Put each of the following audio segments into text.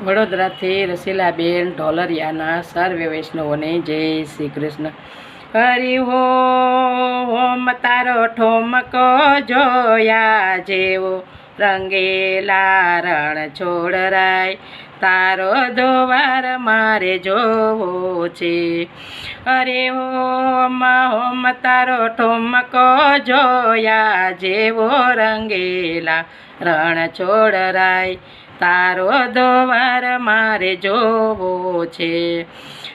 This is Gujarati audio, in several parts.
વડોદરાથી રસીલાબેન ઢોલરિયાના સર્વે વૈષ્ણવોને જય શ્રી કૃષ્ણ. હરિ હો, હોમ તારો ઠોમકો જોયા જેવો. રંગેલા રણ છોડરાય, તારો દોવાર મારે જોવો છે. અરે હોમ હોમ તારો ઠોમકો જોયા જેવો. રંગેલા રણ છોડરાય તારો દોવાર મારે જોવો છે.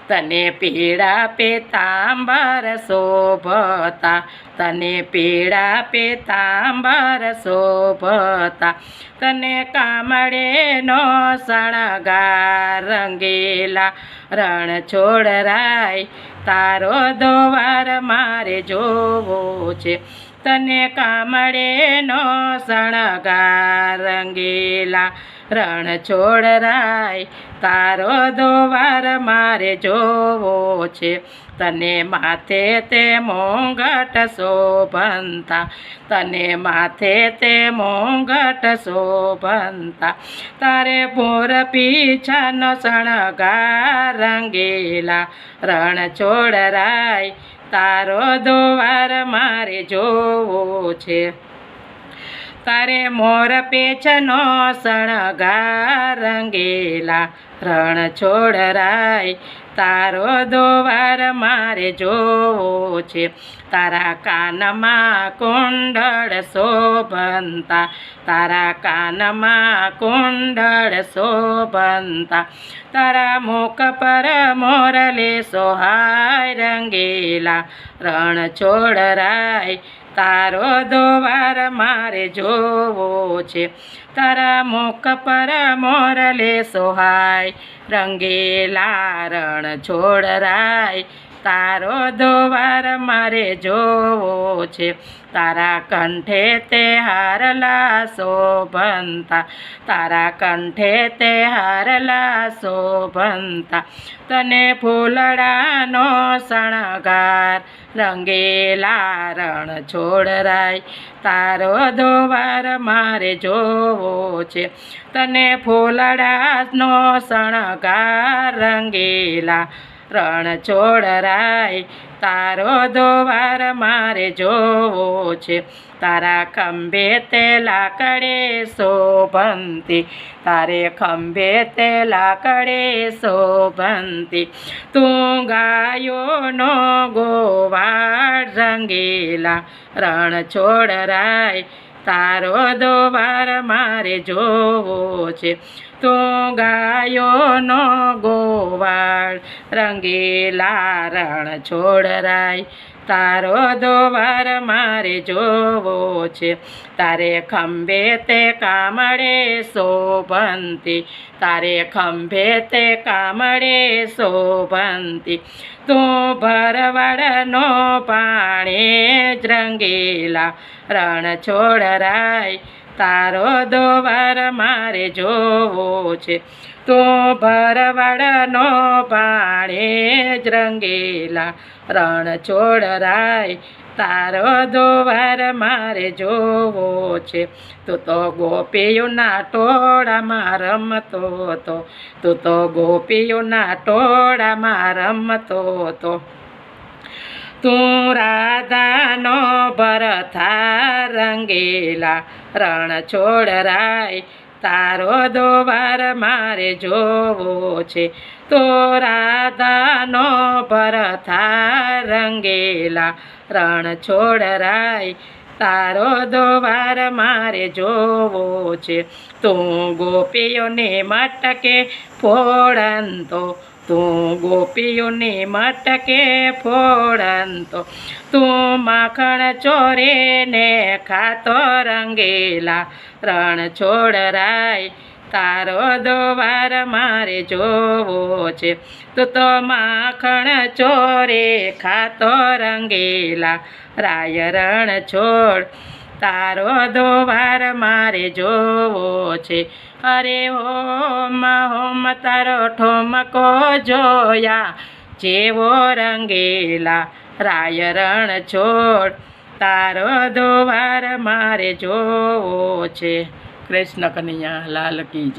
તને પીળા પેતાંબર શોભતા, તને પીળા પેતાંબર શોભતા, તને કામડેનો શણગાર રંગેલા રણ છોડરાય તારો દોવાર મારે જોવો છે. તને કામડેનો શણગાર રંગેલા રણ છોડરાય, તારો દોવાર મારે જોવો છે. તને માથે તે મોંઘટ શોભનતા, તને માથે તે મોંઘટ શોભનતા. તારે ભોર પીછાનો શણગાર રંગીલા રણ છોડરાય તારો દોવાર મારે જોવો છે. તારે મોર પેચનો શણગાર રંગેલા રણ છોડરાય તારો દોવાર મારે જોવો છે. તારા કાનમાં કુંડળ શોભંતા તારા કાનમાં કુંડળ શોભંતા તારા મુખ પર મોરલે સોહાય રંગેલા રણ છોડરાય, તારો દોવાર મારે જોવો છે. તારા મુખ પર મોરલે સોહાય રંગેલા રણ છોડરાય. તારો દોવાર મારે જોવો છે. તારા કંઠે તે હારલા શોભંતા તારા કંઠે તે હારલા શોભંતા તને ફૂલડાનો શણગાર, રંગેલા રણ છોડરાય. તારો દોવાર મારે જોવો છે. તને ફૂલડાનો શણગાર, રંગેલા રણ છોડરાય તારો દોવાર મારે જોવો છે. તારા ખંભે તે લાકડે શોભંતી, તારે ખંભે તે લાકડે શોભંતી. તું ગાયોનો ગોવાળ રંગેલા, રણ છોડરાય તારો દોવાર મારે જોવો છે. તો ગાયોનો ગોવાળ રંગેલા રણ છોડરાય. તારો દોવાર મારે જોવો છે. તારે ખંભે તે કામડે શોભંતી. તારે ખંભે તે કામડે શોભંતી. તું ભરવાડનો પાણી જ રંગેલા રણ છોડરાય. તારો દોવાર મારે જોવો છે. તો ભરવાડનો પાણે જ રંગેલા રણ છોડરાય તારો દોવાર મારે જોવો છે. તું તો ગોપીઓના ટોળામાં રમતો હતો. તું તો ગોપીઓના ટોળામાં રમતો હતો. તું રાધાનો ભરથા રંગેલા રણ છોડરાય, તારો દોવાર મારે જોવો છે. તો રાધાનો ભરથા રંગેલા રણ છોડરાય, તારો દોવાર મારે જોવો છે. તું ગોપીઓને મટકે ફોડંતો તું ગોપીઓને મટકે ફોડંતો તું માખણ ચોરે ને ખાતો રંગેલા રણ છોડરાય, તારો દોવાર મારે જોવો છે. તું તો માખણ ચોરે ખાતો રંગેલા, રાય રણ છોડ તારો દોવાર મારે જોવો છે. અરે હોમ હોમ તારો ઠોમકો જોયા. જેવો રંગેલા રાય રણ છોડ. તારો દોવાર મારે જોવો છે. કૃષ્ણ કનૈયા, લાલ કી